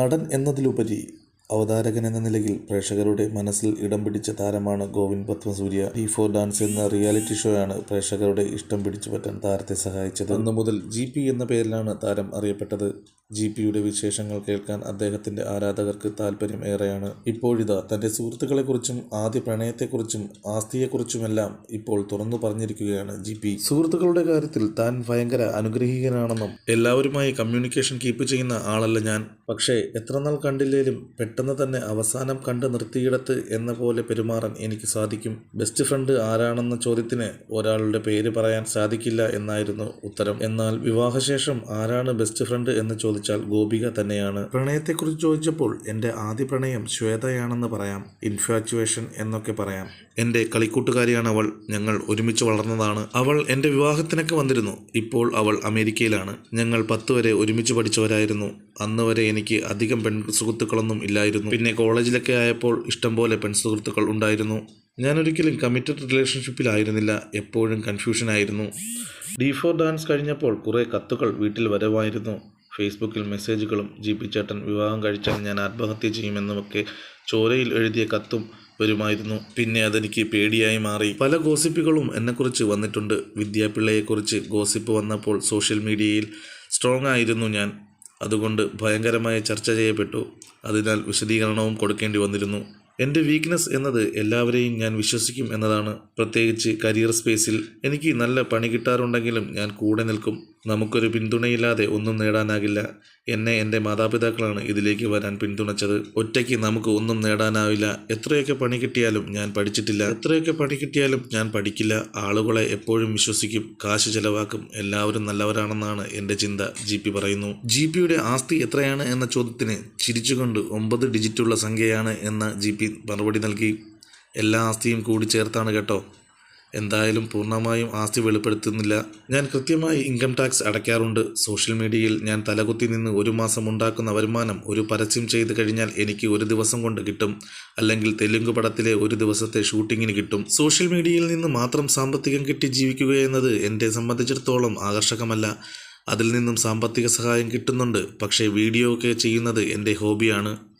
നടൻ എന്നതിലുപരി അവതാരകൻ എന്ന നിലയിൽ പ്രേക്ഷകരുടെ മനസ്സിൽ ഇടം പിടിച്ച താരമാണ് Govind Padmasurya. D four dance എന്ന റിയാലിറ്റി ഷോയാണ് പ്രേക്ഷകരുടെ ഇഷ്ടം പിടിച്ചു പറ്റാൻ താരത്തെ സഹായിച്ചത്. അന്നു മുതൽ ജി പി എന്ന പേരിലാണ് താരം അറിയപ്പെട്ടത്. ജി പിയുടെ വിശേഷങ്ങൾ കേൾക്കാൻ അദ്ദേഹത്തിന്റെ ആരാധകർക്ക് താല്പര്യം ഏറെയാണ്. ഇപ്പോഴിതാ തന്റെ സുഹൃത്തുക്കളെക്കുറിച്ചും ആദ്യ പ്രണയത്തെക്കുറിച്ചും ആസ്തിയെക്കുറിച്ചുമെല്ലാം ഇപ്പോൾ തുറന്നു പറഞ്ഞിരിക്കുകയാണ് ജി പി സുഹൃത്തുക്കളുടെ കാര്യത്തിൽ താൻ ഭയങ്കര അനുഗ്രഹീകനാണെന്നും എല്ലാവരുമായി കമ്മ്യൂണിക്കേഷൻ കീപ്പ് ചെയ്യുന്ന ആളല്ല ഞാൻ. പക്ഷേ എത്രനാൾ കണ്ടില്ലേലും പെട്ടെന്ന് തന്നെ അവസാനം കണ്ട് നിർത്തിയിടത്ത് എന്ന പോലെ പെരുമാറാൻ എനിക്ക് സാധിക്കും. ബെസ്റ്റ് ഫ്രണ്ട് ആരാണെന്ന ചോദ്യത്തിന് ഒരാളുടെ പേര് പറയാൻ സാധിക്കില്ല എന്നായിരുന്നു ഉത്തരം. എന്നാൽ വിവാഹശേഷം ആരാണ് ബെസ്റ്റ് ഫ്രണ്ട് എന്ന് ചോദിച്ചാൽ ഗോപിക തന്നെയാണ്. പ്രണയത്തെക്കുറിച്ച് ചോദിച്ചപ്പോൾ എന്റെ ആദ്യ പ്രണയം ശ്വേതയാണെന്ന് പറയാം. ഇൻഫാച്വേഷൻ എന്നൊക്കെ പറയാം. എന്റെ കളിക്കൂട്ടുകാരിയാണ് അവൾ. ഞങ്ങൾ ഒരുമിച്ച് വളർന്നതാണ്. അവൾ എന്റെ വിവാഹത്തിനൊക്കെ വന്നിരുന്നു. ഇപ്പോൾ അവൾ അമേരിക്കയിലാണ്. ഞങ്ങൾ പത്ത് വരെ ഒരുമിച്ച് പഠിച്ചവരായിരുന്നു. അന്ന് വരെ എനിക്ക് അധികം പെൺ സുഹൃത്തുക്കളൊന്നും ഇല്ലായിരുന്നു. പിന്നെ കോളേജിലൊക്കെ ആയപ്പോൾ ഇഷ്ടംപോലെ പെൺ സുഹൃത്തുക്കൾ ഉണ്ടായിരുന്നു. ഞാൻ ഒരിക്കലും കമ്മിറ്റഡ് റിലേഷൻഷിപ്പിലായിരുന്നില്ല എപ്പോഴും കൺഫ്യൂഷൻ ആയിരുന്നു. ഡി ഫോർ ഡാൻസ് കഴിഞ്ഞപ്പോൾ കുറേ കത്തുകൾ വീട്ടിൽ വരവായിരുന്നു. ഫേസ്ബുക്കിൽ മെസ്സേജുകളും ജി പി ചേട്ടൻ വിവാഹം കഴിച്ചാൽ ഞാൻ ആത്മഹത്യ ചെയ്യുമെന്നുമൊക്കെ ചോരയിൽ എഴുതിയ കത്തും വരുമായിരുന്നു. പിന്നെ അതെനിക്ക് പേടിയായി മാറി. പല ഗോസിപ്പുകളും എന്നെക്കുറിച്ച് വന്നിട്ടുണ്ട്. വിദ്യാപിള്ളയെക്കുറിച്ച് ഗോസിപ്പ് വന്നപ്പോൾ സോഷ്യൽ മീഡിയയിൽ സ്ട്രോങ് ആയിരുന്നു ഞാൻ. അതുകൊണ്ട് ഭയങ്കരമായ ചർച്ച ചെയ്യപ്പെട്ടു. അതിനാൽ വിശദീകരണവും കൊടുക്കേണ്ടി വന്നിരുന്നു. എന്റെ വീക്ക്നെസ് എന്നത് എല്ലാവരെയും ഞാൻ വിശ്വസിക്കും എന്നതാണ്. പ്രത്യേകിച്ച് കരിയർ സ്പേസിൽ എനിക്ക് നല്ല പണി കിട്ടാറുണ്ടെങ്കിലും ഞാൻ കൂടെ നിൽക്കും. നമുക്കൊരു പിന്തുണയില്ലാതെ ഒന്നും നേടാനാകില്ല. എന്നെ എന്റെ മാതാപിതാക്കളാണ് ഇതിലേക്ക് വരാൻ പിന്തുണച്ചത്. ഒറ്റയ്ക്ക് നമുക്ക് ഒന്നും നേടാനാവില്ല. എത്രയൊക്കെ പണി കിട്ടിയാലും ഞാൻ പഠിച്ചിട്ടില്ല. എത്രയൊക്കെ പണി കിട്ടിയാലും ഞാൻ പഠിക്കില്ല. ആളുകളെ എപ്പോഴും വിശ്വസിക്കും. കാശ് ചെലവാക്കും. എല്ലാവരും നല്ലവരാണെന്നാണ് എന്റെ ചിന്ത ജി പി പറയുന്നു. ജി പിയുടെ ആസ്തി എത്രയാണ് എന്ന ചോദ്യത്തിന് ചിരിച്ചുകൊണ്ട് ഒമ്പത് ഡിജിറ്റുള്ള സംഖ്യയാണ് എന്ന ജി പി മറുപടി നൽകി. എല്ലാ ആസ്തിയും കൂടി ചേർത്താണ് കേട്ടോ. എന്തായാലും പൂർണമായും ആസ്തി വെളിപ്പെടുത്തുന്നില്ല. ഞാൻ കൃത്യമായി ഇൻകം ടാക്സ് അടയ്ക്കാറുണ്ട്. സോഷ്യൽ മീഡിയയിൽ ഞാൻ തലകുത്തി നിന്ന് ഒരു മാസം ഉണ്ടാക്കുന്ന വരുമാനം ഒരു പരസ്യം ചെയ്ത് കഴിഞ്ഞാൽ എനിക്ക് ഒരു ദിവസം കൊണ്ട് കിട്ടും. അല്ലെങ്കിൽ തെലുങ്ക് പടത്തിലെ ഒരു ദിവസത്തെ ഷൂട്ടിങ്ങിന് കിട്ടും. സോഷ്യൽ മീഡിയയിൽ നിന്ന് മാത്രം സാമ്പത്തികം കിട്ടി ജീവിക്കുക എന്നത് എന്നെ സംബന്ധിച്ചിടത്തോളം ആകർഷകമല്ല. അതിൽ നിന്നും സാമ്പത്തിക സഹായം കിട്ടുന്നുണ്ട്. പക്ഷേ വീഡിയോ ഒക്കെ ചെയ്യുന്നത് എന്റെ ഹോബിയാണ്.